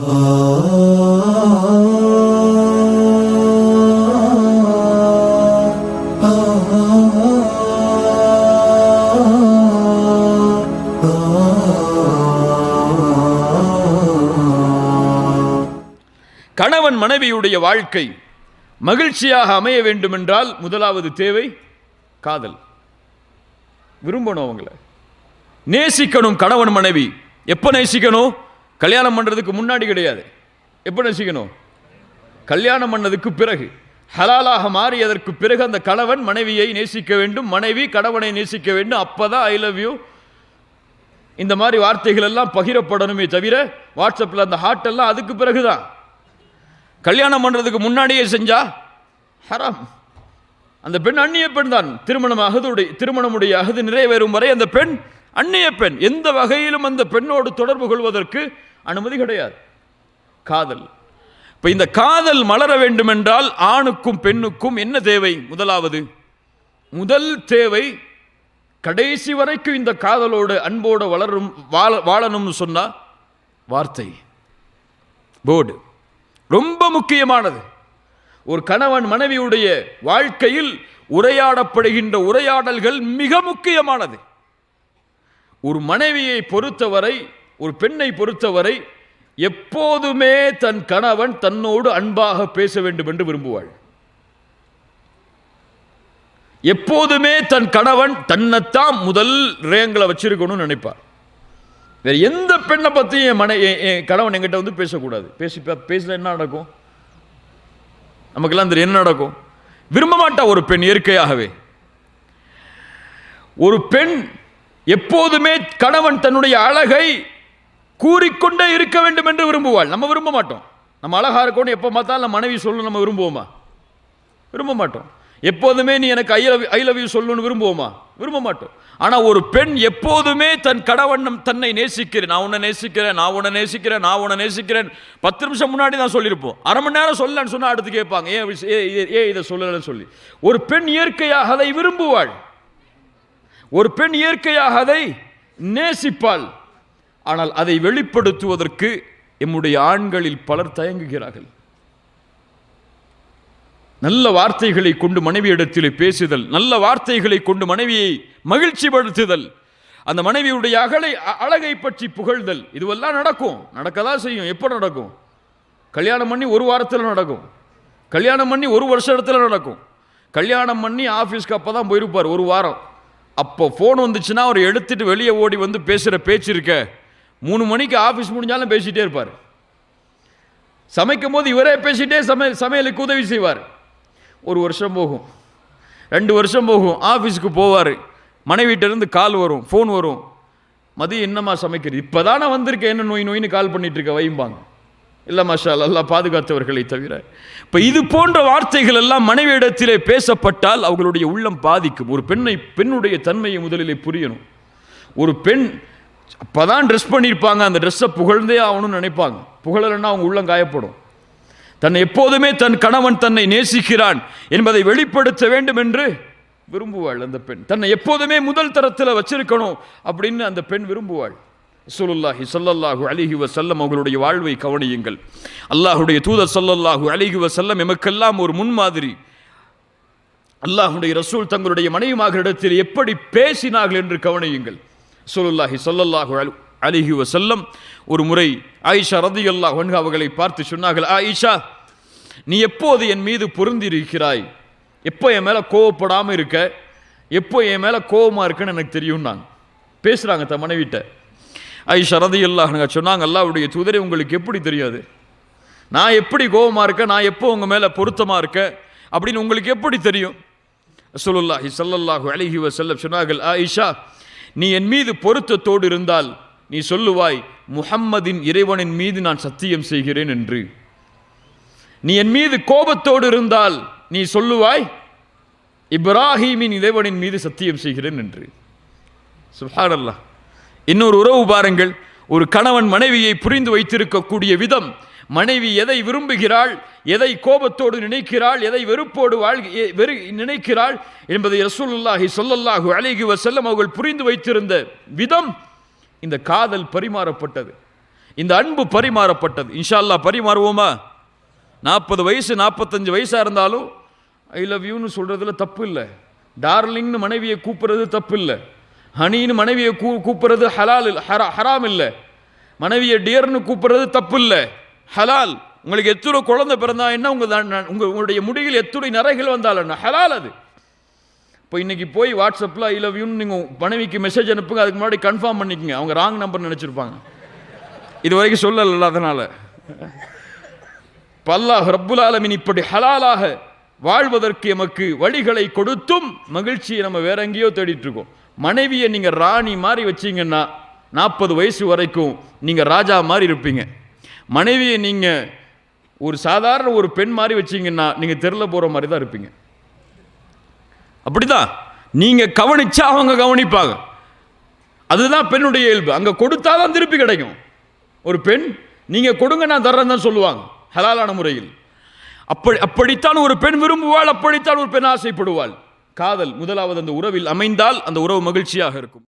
கணவன் மனைவியுடைய வாழ்க்கை மகிழ்ச்சியாக அமைய வேண்டுமென்றால் முதலாவது தேவை காதல். விரும்பணும் அவங்கள. நேசிக்கணும் கணவன் மனைவி. எப்போ நேசிக்கணும்? கல்யாணம் பண்ணுறதுக்கு முன்னாடி கிடையாது. எப்படி நினச்சிக்கணும் கல்யாணம் பண்ணதுக்கு பிறகு ஹலாலாக மாறியதற்கு பிறகு அந்த கணவன் மனைவியை நேசிக்க வேண்டும் மனைவி கணவனை நேசிக்க வேண்டும். அப்போ தான் ஐ லவ் யூ இந்த மாதிரி வார்த்தைகள் எல்லாம் பகிரப்படணுமே தவிர வாட்ஸ்அப்பில் அந்த ஹார்ட் எல்லாம் அதுக்கு பிறகுதான். கல்யாணம் பண்ணுறதுக்கு முன்னாடியே செஞ்சா ஹராம் அந்த பெண் அந்நிய பெண் தான். திருமணம் அகதுடைய திருமணமுடைய அகது நிறைவேறும் வரை அந்த பெண் அந்நிய பெண் எந்த வகையிலும் அந்த பெண்ணோடு தொடர்பு கொள்வதற்கு அனுமதி கிடையாது. காதல். இப்போ இந்த காதல் மலர வேண்டுமென்றால் ஆணுக்கும் பெண்ணுக்கும் என்ன தேவை? முதலாவது முதல் தேவை கடைசி வரைக்கும் இந்த காதலோடு அன்போடு வளரும் வாழ வாழணும்னு சொன்னால் வார்த்தை. போர்டு. ரொம்ப முக்கியமானது. ஒரு கணவன் மனைவியுடைய வாழ்க்கையில் உரையாடப்படுகின்ற உரையாடல்கள் மிக முக்கியமானது. ஒரு மனைவியை பொறுத்தவரை ஒரு பெண்ணை பொறுத்தவரை எப்போதுமே தன் கணவன் தன்னோடு அன்பாக பேச வேண்டும் என்று விரும்புவாள். எப்போதுமே தன் கணவன் தன்னைத்தான் முதல் ரேங்கில் வச்சிருக்கணும்னு நினைப்பார். வேற எந்த பெண்ணை பற்றியும் என் மனை என் கணவன் என்கிட்ட வந்து பேசக்கூடாது. பேசி பேசல என்ன நடக்கும்? நமக்கெல்லாம் தெரியும் என்ன நடக்கும்? விரும்ப மாட்டா ஒரு பெண் இயற்கையாகவே. ஒரு பெண் எப்போதுமே கணவன் தன்னுடைய அழகை கூறிக்கொண்டே இருக்க வேண்டும் என்று விரும்புவாள். நம்ம விரும்ப மாட்டோம். நம்ம அழகாக இருக்கணும் எப்போ பார்த்தாலும் நம்ம மனைவி சொல்லணும் நம்ம விரும்புவோமா? விரும்ப மாட்டோம். எப்போதுமே நீ எனக்கு I love I love you சொல்லணும்னு விரும்புவோமா? விரும்ப மாட்டோம். ஆனால் ஒரு பெண் எப்போதுமே தன் கடவண்ணம் தன்னை நேசிக்கிறேன். நான் உன்னை நேசிக்கிறேன் நான் உன்னை நேசிக்கிறேன் நான் உன்னை நேசிக்கிறேன். பத்து நிமிஷம் முன்னாடி தான் சொல்லியிருப்போம். அரை மணி நேரம் சொல்லலன்னு சொன்னால் அடுத்து கேட்பாங்க. ஏன் ஏ ஏ- இதை சொல்லலைன்னு சொல்லி. ஒரு பெண் இயற்கையாக அதை விரும்புவாள். ஒரு பெண் இயற்கையாக அதை நேசிப்பாள். ஆனால் அதை வெளிப்படுத்துவதற்கு எம்முடைய ஆண்களில் பலர் தயங்குகிறார்கள். நல்ல வார்த்தைகளை கொண்டு மனைவியிடத்தில் பேசுதல் நல்ல வார்த்தைகளை கொண்டு மனைவியை மகிழ்ச்சிப்படுத்துதல் அந்த மனைவியுடைய அகலை அ- அழகை பற்றி புகழ்தல் இதுவெல்லாம் நடக்கும். நடக்கதான் செய்யும். எப்போ நடக்கும்? கல்யாணம் பண்ணி ஒரு வாரத்தில் நடக்கும். கல்யாணம் பண்ணி ஒரு வருஷத்தில் நடக்கும். கல்யாணம் பண்ணி ஆஃபீஸ்க்கு அப்போ தான் போயிருப்பார் ஒரு வாரம். அப்போ ஃபோன் வந்துச்சுன்னா அவர் எடுத்துகிட்டு வெளியே ஓடி வந்து பேசுகிற பேச்சு இருக்க. மூணு மணிக்கு ஆஃபீஸ் முடிஞ்சாலும் பேசிகிட்டே இருப்பார். சமைக்கும் போது இவரே பேசிகிட்டே சமையல் சமையலுக்கு உதவி செய்வார். ஒரு வருஷம் போகும். ரெண்டு வருஷம் போகும். ஆஃபீஸுக்கு போவார். மனைவிட்டிருந்து கால் வரும் ஃபோன் வரும். மதியம் என்னம்மா சமைக்கிறது? இப்போ தானே வந்திருக்கேன் என்ன நோய் நோயின்னு கால் பண்ணிட்டு இருக்க வைம்பாங்க. இல்லை மஷால் அல்லாஹ் பாதுகாத்தவர்களை தவிர. இப்போ இது போன்ற வார்த்தைகள் எல்லாம் மனைவியிடத்திலே பேசப்பட்டால் அவர்களுடைய உள்ளம் பாதிக்கும். ஒரு பெண்ணை பெண்ணுடைய தன்மையை முதலிலே புரியணும். ஒரு பெண் அப்பதான் ட்ரெஸ் பண்ணியிருப்பாங்க அந்த ட்ரெஸ்ஸை புகழ்ந்தே ஆகணும்னு நினைப்பாங்க. புகழலைன்னா அவங்க உள்ளம் காயப்படும். தன்னை எப்போதுமே தன் கணவன் தன்னை நேசிக்கிறான் என்பதை வெளிப்படுத்த வேண்டும் என்று விரும்புவாள் அந்த பெண். தன்னை எப்போதுமே முதல் தரத்தில் வச்சிருக்கணும் அப்படின்னு அந்த பெண் விரும்புவாள். ரசூலுல்லாஹி சல்லல்லாஹு அலிஹி வசல்லம் அவங்களுடைய வாழ்வை கவனியுங்கள். அல்லாஹுடைய தூதர் சல்லல்லாஹு அலிஹி வசல்லம் எமக்கெல்லாம் ஒரு முன்மாதிரி. அல்லாஹுடைய ரசூல் தங்களுடைய மனைவிமார்களிடத்தில் எப்படி பேசினார்கள் என்று கவனியுங்கள். ரசூலுல்லாஹி சல்லல்லாஹு அலு- அலைஹி வஸல்லம் ஒரு முறை ஆயிஷா ரதி அல்லாஹ் அவர்களை பார்த்து சொன்னார்கள் ஆயிஷா நீ எப்போது என் மீது பொருந்திருக்கிறாய்? எப்போ என் மேலே கோவப்படாமல் இருக்க? எப்போ என் மேலே கோவமாக இருக்குன்னு எனக்கு தெரியும் நான் பேசுகிறாங்க தன் மனைவிட்ட. ஐஷா ரதியல்லாஹ் சொன்னாங்க அவருடைய தூதரை உங்களுக்கு எப்படி தெரியாது? நான் எப்படி கோபமாக இருக்கேன்? நான் எப்போ உங்கள் மேலே பொருத்தமாக இருக்கேன்? அப்படின்னு உங்களுக்கு எப்படி தெரியும்? ரசூலுல்லாஹி ஸல்லல்லாஹு அலைஹி செல்ல சொன்னார்கள் ஆயிஷா நீ என் மீது பொருத்தத்தோடு இருந்தால் நீ சொல்லுவாய் முஹம்மதின் இறைவனின் மீது நான் சத்தியம் செய்கிறேன் என்று. நீ என் மீது கோபத்தோடு இருந்தால் நீ சொல்லுவாய் இப்ராஹீமின் இறைவனின் மீது சத்தியம் செய்கிறேன் என்று. சுப்ஹானல்லாஹ். இன்னொரு உறவு பாருங்கள். ஒரு கணவன் மனைவியை புரிந்து வைத்திருக்கக்கூடிய விதம் மனைவி எதை விரும்புகிறாள் எதை கோபத்தோடு நினைக்கிறாள் எதை வெறுப்போடு வாழ் எ- வெறு நினைக்கிறாள் என்பதை ரசூலுல்லாஹி சொல்லல்லாஹு அழகி வஸல்லம் அவர்கள் புரிந்து வைத்திருந்த விதம் இந்த காதல் பரிமாறப்பட்டது. இந்த அன்பு பரிமாறப்பட்டது. இன்ஷால்லா பரிமாறுவோமா? நாற்பது வயசு நாற்பத்தஞ்சு வயசாக இருந்தாலும் ஐ லவ் யூன்னு சொல்கிறதுல தப்பு இல்லை. டார்லிங்னு மனைவியை கூப்பிட்றது தப்பு இல்லை. ஹனின்னு மனைவியை கூ கூப்பிட்றது ஹலால் ஹரா ஹராம் இல்லை. மனைவியை டியர்னு கூப்பிட்றது தப்பு இல்லை ஹலால். உங்களுக்கு எத்தனை குழந்தை பிறந்தா என்ன உங்கள் உங்கள் உங்களுடைய முடியில் எத்துணை நிறைகள் வந்தால் என்ன? ஹலால் அது. இப்போ இன்னைக்கு போய் வாட்ஸ்அப்பில் ஐ லவ் யூன்னு நீங்கள் மனைவிக்கு மெசேஜ் அனுப்புங்க அதுக்கு முன்னாடி கன்ஃபார்ம் பண்ணிக்கோங்க. அவங்க ராங் நம்பர் நினச்சிருப்பாங்க. இது வரைக்கும் சொல்லல அதனால். பல்லாஹ் ரப்புல் ஆலமீன் இப்படி ஹலாலாக வாழ்வதற்கு எமக்கு வழிகளை கொடுத்தும் மகிழ்ச்சியை நம்ம வேற எங்கேயோ தேடிட்டு இருக்கோம். மனைவியை நீங்கள் ராணி மாதிரி வச்சிங்கன்னா நாற்பது வயசு வரைக்கும் நீங்கள் ராஜா மாதிரி இருப்பீங்க. மனைவியை நீங்கள் ஒரு சாதாரண ஒரு பெண் மாதிரி வச்சிங்கன்னா நீங்கள் தெருல போகிற மாதிரி தான் இருப்பீங்க. அப்படிதான். நீங்கள் கவனிச்சா அவங்க கவனிப்பாங்க. அதுதான் பெண்ணுடைய இயல்பு. அங்க கொடுத்தாதான் திருப்பி கிடைக்கும். ஒரு பெண் நீங்கள் கொடுங்க நான் தர்றேன் தான் சொல்லுவாங்க ஹலாலான முறையில். அப்படி அப்படித்தான் ஒரு பெண் விரும்புவாள் அப்படித்தான் ஒரு பெண் ஆசைப்படுவாள். காதல் முதலாவது அந்த உறவில் அமைந்தால் அந்த உறவு மகிழ்ச்சியாக இருக்கும்.